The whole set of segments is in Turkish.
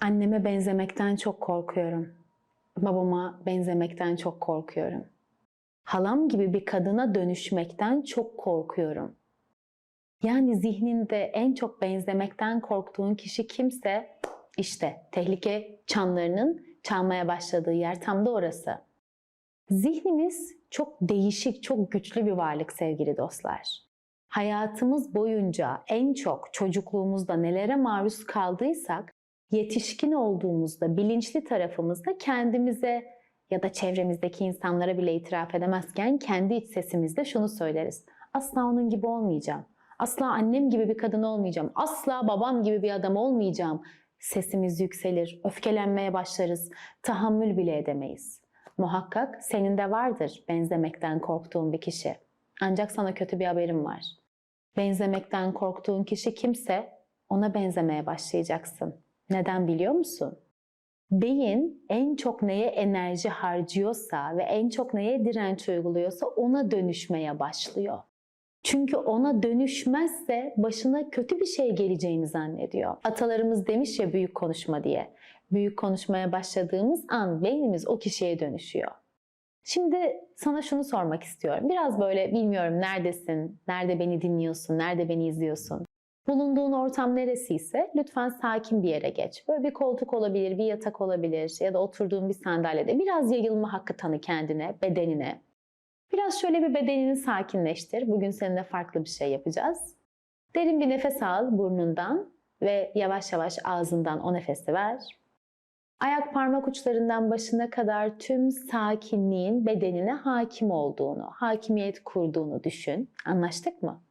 Anneme benzemekten çok korkuyorum. Babama benzemekten çok korkuyorum. Halam gibi bir kadına dönüşmekten çok korkuyorum. Yani zihninde en çok benzemekten korktuğun kişi kimse işte tehlike çanlarının çalmaya başladığı yer tam da orası. Zihnimiz çok değişik, çok güçlü bir varlık sevgili dostlar. Hayatımız boyunca en çok çocukluğumuzda nelere maruz kaldıysak yetişkin olduğumuzda bilinçli tarafımızda kendimize ya da çevremizdeki insanlara bile itiraf edemezken kendi iç sesimizde şunu söyleriz. Asla onun gibi olmayacağım. Asla annem gibi bir kadın olmayacağım. Asla babam gibi bir adam olmayacağım. Sesimiz yükselir, öfkelenmeye başlarız, tahammül bile edemeyiz. Muhakkak senin de vardır benzemekten korktuğun bir kişi. Ancak sana kötü bir haberim var. Benzemekten korktuğun kişi kimse ona benzemeye başlayacaksın. Neden biliyor musun? Beyin en çok neye enerji harcıyorsa ve en çok neye direnç uyguluyorsa ona dönüşmeye başlıyor. Çünkü ona dönüşmezse başına kötü bir şey geleceğini zannediyor. Atalarımız demiş ya büyük konuşma diye. Büyük konuşmaya başladığımız an beynimiz o kişiye dönüşüyor. Şimdi sana şunu sormak istiyorum. Biraz böyle bilmiyorum neredesin, nerede beni dinliyorsun, nerede beni izliyorsun. Bulunduğun ortam neresiyse lütfen sakin bir yere geç. Böyle bir koltuk olabilir, bir yatak olabilir ya da oturduğun bir sandalyede biraz yayılma hakkı tanı kendine, bedenine. Biraz şöyle bir bedenini sakinleştir. Bugün seninle farklı bir şey yapacağız. Derin bir nefes al burnundan ve yavaş yavaş ağzından o nefesi ver. Ayak parmak uçlarından başına kadar tüm sakinliğin bedenine hakim olduğunu, hakimiyet kurduğunu düşün. Anlaştık mı?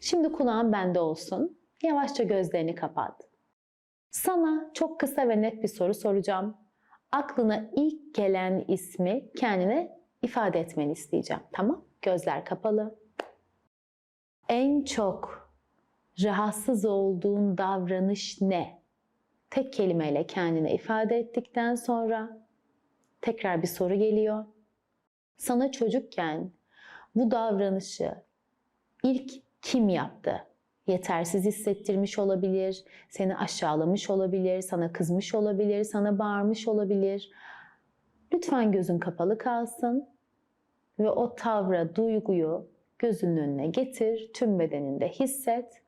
Şimdi kulağın bende olsun. Yavaşça gözlerini kapat. Sana çok kısa ve net bir soru soracağım. Aklına ilk gelen ismi kendine ifade etmeni isteyeceğim. Tamam? Gözler kapalı. En çok rahatsız olduğun davranış ne? Tek kelimeyle kendine ifade ettikten sonra tekrar bir soru geliyor. Sana çocukken bu davranışı ilk kim yaptı? Yetersiz hissettirmiş olabilir, seni aşağılamış olabilir, sana kızmış olabilir, sana bağırmış olabilir. Lütfen gözün kapalı kalsın ve o tavra, duyguyu gözünün önüne getir, tüm bedeninde hisset.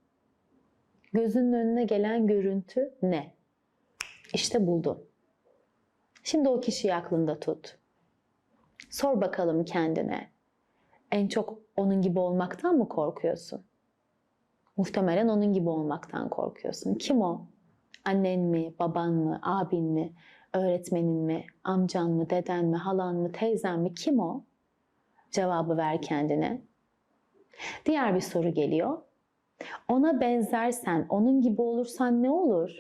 Gözünün önüne gelen görüntü ne? İşte buldun. Şimdi o kişiyi aklında tut. Sor bakalım kendine. En çok onun gibi olmaktan mı korkuyorsun? Muhtemelen onun gibi olmaktan korkuyorsun. Kim o? Annen mi, baban mı, abin mi, öğretmenin mi, amcan mı, deden mi, halan mı, teyzen mi? Kim o? Cevabı ver kendine. Diğer bir soru geliyor. Ona benzersen, onun gibi olursan ne olur?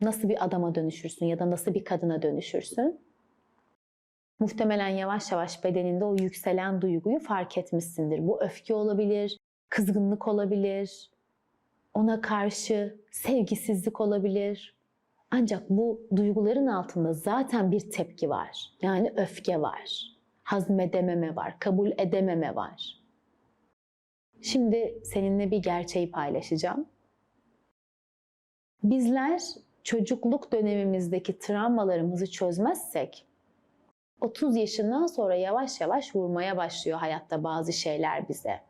Nasıl bir adama dönüşürsün ya da nasıl bir kadına dönüşürsün? Muhtemelen yavaş yavaş bedeninde o yükselen duyguyu fark etmişsindir. Bu öfke olabilir, kızgınlık olabilir, ona karşı sevgisizlik olabilir. Ancak bu duyguların altında zaten bir tepki var. Yani öfke var, hazmedememe var, kabul edememe var. Şimdi seninle bir gerçeği paylaşacağım. Bizler çocukluk dönemimizdeki travmalarımızı çözmezsek 30 yaşından sonra yavaş yavaş vurmaya başlıyor hayatta bazı şeyler bize.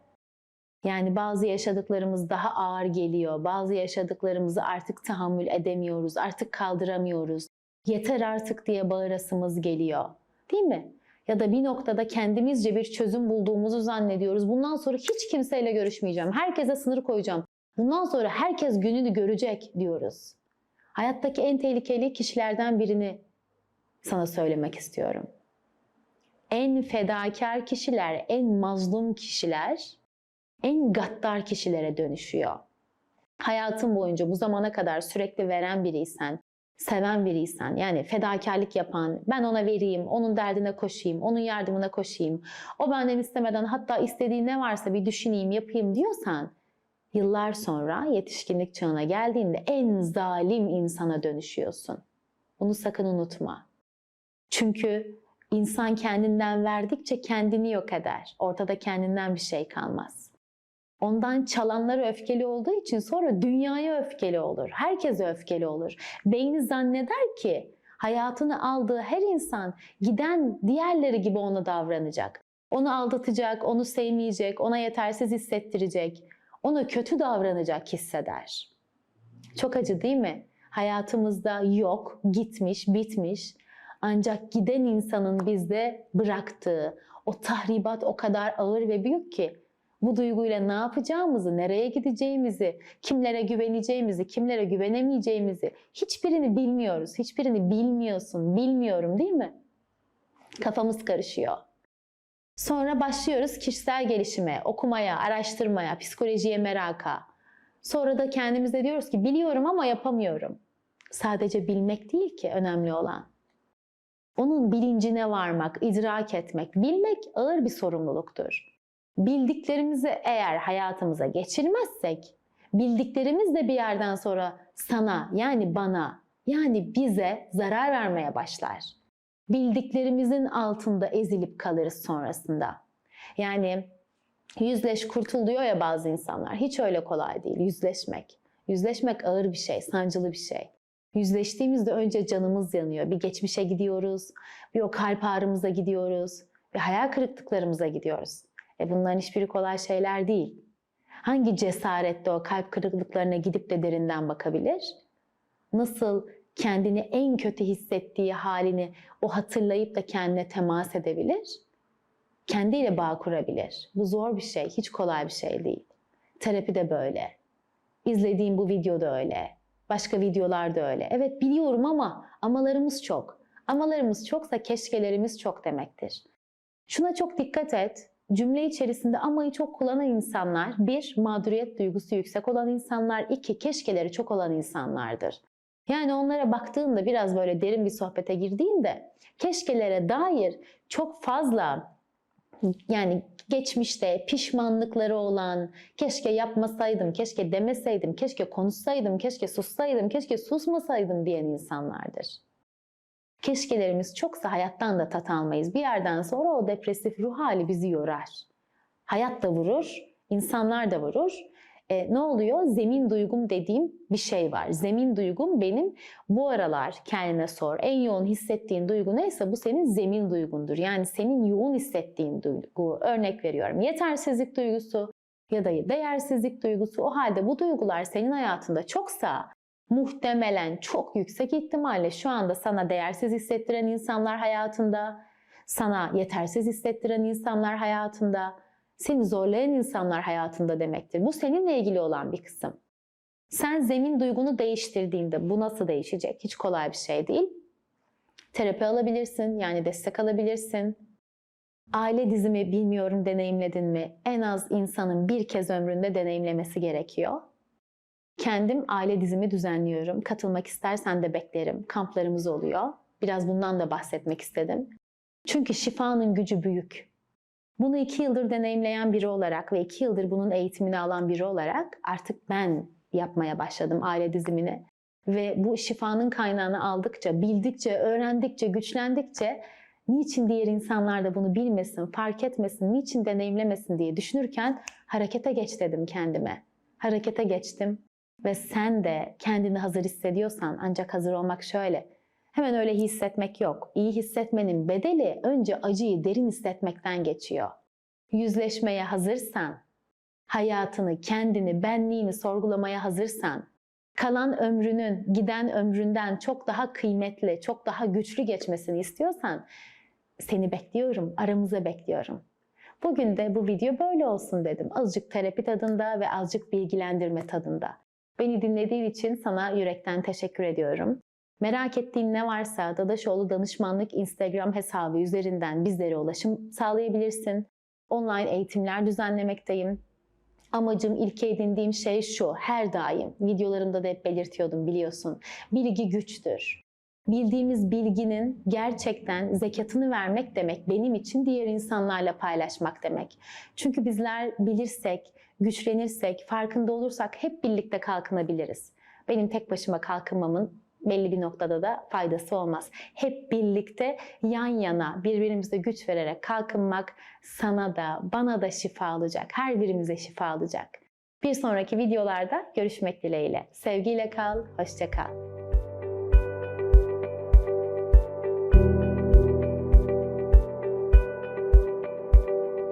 Yani bazı yaşadıklarımız daha ağır geliyor. Bazı yaşadıklarımızı artık tahammül edemiyoruz. Artık kaldıramıyoruz. Yeter artık diye bağırasımız geliyor. Değil mi? Ya da bir noktada kendimizce bir çözüm bulduğumuzu zannediyoruz. Bundan sonra hiç kimseyle görüşmeyeceğim. Herkese sınır koyacağım. Bundan sonra herkes gününü görecek diyoruz. Hayattaki en tehlikeli kişilerden birini sana söylemek istiyorum. En fedakar kişiler, en mazlum kişiler en gaddar kişilere dönüşüyor. Hayatın boyunca bu zamana kadar sürekli veren biriysen, seven biriysen, yani fedakarlık yapan, ben ona vereyim, onun derdine koşayım, onun yardımına koşayım, o benden istemeden hatta istediği ne varsa bir düşüneyim, yapayım diyorsan, yıllar sonra yetişkinlik çağına geldiğinde en zalim insana dönüşüyorsun. Bunu sakın unutma. Çünkü insan kendinden verdikçe kendini yok eder. Ortada kendinden bir şey kalmaz. Ondan çalanlara öfkeli olduğu için sonra dünyaya öfkeli olur. Herkese öfkeli olur. Beyni zanneder ki hayatını aldığı her insan giden diğerleri gibi ona davranacak. Onu aldatacak, onu sevmeyecek, ona yetersiz hissettirecek, ona kötü davranacak hisseder. Çok acı değil mi? Hayatımızda yok, gitmiş, bitmiş. Ancak giden insanın bizde bıraktığı o tahribat o kadar ağır ve büyük ki bu duyguyla ne yapacağımızı, nereye gideceğimizi, kimlere güveneceğimizi, kimlere güvenemeyeceğimizi hiçbirini bilmiyoruz. Hiçbirini bilmiyorsun, bilmiyorum değil mi? Kafamız karışıyor. Sonra başlıyoruz kişisel gelişime, okumaya, araştırmaya, psikolojiye meraka. Sonra da kendimize diyoruz ki biliyorum ama yapamıyorum. Sadece bilmek değil ki önemli olan. Onun bilincine varmak, idrak etmek, bilmek ağır bir sorumluluktur. Bildiklerimizi eğer hayatımıza geçirmezsek, bildiklerimiz de bir yerden sonra sana yani bana yani bize zarar vermeye başlar. Bildiklerimizin altında ezilip kalırız sonrasında. Yani yüzleş kurtul diyor ya bazı insanlar. Hiç öyle kolay değil yüzleşmek. Yüzleşmek ağır bir şey, sancılı bir şey. Yüzleştiğimizde önce canımız yanıyor. Bir geçmişe gidiyoruz, bir o kalp ağrımıza gidiyoruz, bir hayal kırıklıklarımıza gidiyoruz. E bunların hiçbiri kolay şeyler değil. Hangi cesaretle o kalp kırıklıklarına gidip de derinden bakabilir? Nasıl kendini en kötü hissettiği halini o hatırlayıp da kendine temas edebilir? Kendiyle bağ kurabilir. Bu zor bir şey, hiç kolay bir şey değil. Terapi de böyle. İzlediğim bu video da öyle. Başka videolar da öyle. Evet biliyorum ama amalarımız çok. Amalarımız çoksa keşkelerimiz çok demektir. Şuna çok dikkat et. Cümle içerisinde amayı çok kullanan insanlar, bir, mağduriyet duygusu yüksek olan insanlar, iki, keşkeleri çok olan insanlardır. Yani onlara baktığında biraz böyle derin bir sohbete girdiğinde keşkelere dair çok fazla yani geçmişte pişmanlıkları olan, keşke yapmasaydım, keşke demeseydim, keşke konuşsaydım, keşke sussaydım, keşke susmasaydım diyen insanlardır. Keşkelerimiz çoksa hayattan da tat almayız. Bir yerden sonra o depresif ruh hali bizi yorar. Hayat da vurur, insanlar da vurur. E, ne oluyor? Zemin duygum dediğim bir şey var. Zemin duygum benim bu aralar kendine sor. En yoğun hissettiğin duygu neyse bu senin zemin duygundur. Yani senin yoğun hissettiğin duygu. Örnek veriyorum. Yetersizlik duygusu ya da değersizlik duygusu. O halde bu duygular senin hayatında çoksa muhtemelen çok yüksek ihtimalle şu anda sana değersiz hissettiren insanlar hayatında, sana yetersiz hissettiren insanlar hayatında, seni zorlayan insanlar hayatında demektir. Bu seninle ilgili olan bir kısım. Sen zemin duygunu değiştirdiğinde bu nasıl değişecek? Hiç kolay bir şey değil. Terapi alabilirsin, yani destek alabilirsin. Aile dizimi bilmiyorum deneyimledin mi? En az insanın bir kez ömründe deneyimlemesi gerekiyor. Kendim aile dizimi düzenliyorum. Katılmak istersen de beklerim. Kamplarımız oluyor. Biraz bundan da bahsetmek istedim. Çünkü şifanın gücü büyük. Bunu iki yıldır deneyimleyen biri olarak ve iki yıldır bunun eğitimini alan biri olarak artık ben yapmaya başladım aile dizimini. Ve bu şifanın kaynağını aldıkça, bildikçe, öğrendikçe, güçlendikçe niçin diğer insanlar da bunu bilmesin, fark etmesin, niçin deneyimlemesin diye düşünürken harekete geç dedim kendime. Harekete geçtim ve sen de kendini hazır hissediyorsan ancak hazır olmak şöyle. Hemen öyle hissetmek yok. İyi hissetmenin bedeli önce acıyı derin hissetmekten geçiyor. Yüzleşmeye hazırsan, hayatını, kendini, benliğini sorgulamaya hazırsan, kalan ömrünün giden ömründen çok daha kıymetli, çok daha güçlü geçmesini istiyorsan seni bekliyorum, aramıza bekliyorum. Bugün de bu video böyle olsun dedim. Azıcık terapi tadında ve azıcık bilgilendirme tadında. Beni dinlediğin için sana yürekten teşekkür ediyorum. Merak ettiğin ne varsa Dadaşoğlu Danışmanlık Instagram hesabı üzerinden bizlere ulaşım sağlayabilirsin. Online eğitimler düzenlemekteyim. Amacım, ilke edindiğim şey şu, her daim, videolarımda da hep belirtiyordum biliyorsun. Bilgi güçtür. Bildiğimiz bilginin gerçekten zekatını vermek demek benim için diğer insanlarla paylaşmak demek. Çünkü bizler bilirsek, güçlenirsek, farkında olursak hep birlikte kalkınabiliriz. Benim tek başıma kalkınmamın belli bir noktada da faydası olmaz. Hep birlikte yan yana birbirimize güç vererek kalkınmak sana da bana da şifa olacak. Her birimize şifa olacak. Bir sonraki videolarda görüşmek dileğiyle. Sevgiyle kal, hoşça kal.